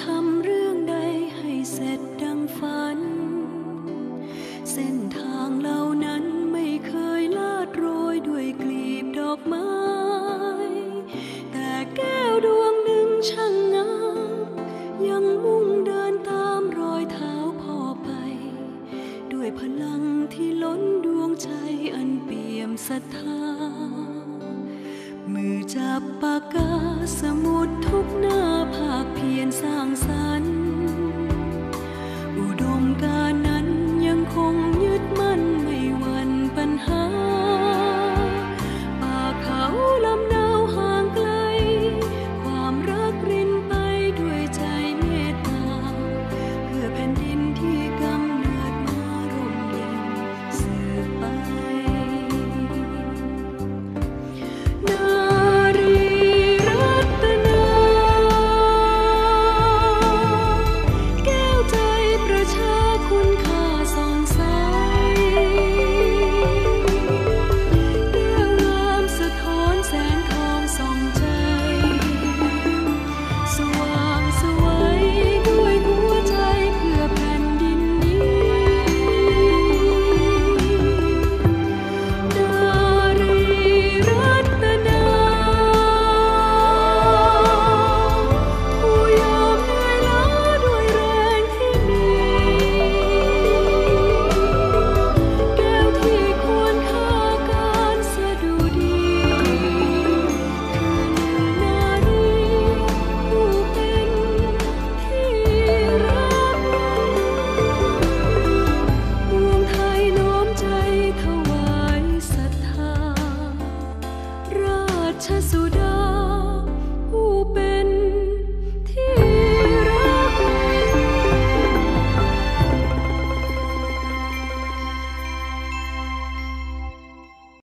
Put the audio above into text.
ทำเรื่องใดให้เสร็จดังฝัน เส้นทางเหล่านั้นไม่เคยลาดโรยด้วยกลีบดอกไม้ แต่แก้วดวงหนึ่งช่างงามยังมุ่งเดินตามรอยเท้าพ่อไป ด้วยพลังที่ล้นดวงใจอันเปี่ยมศรัทธา สับปากาสมุดทุกหน้าภาคเพียนสร้างสรร Sudah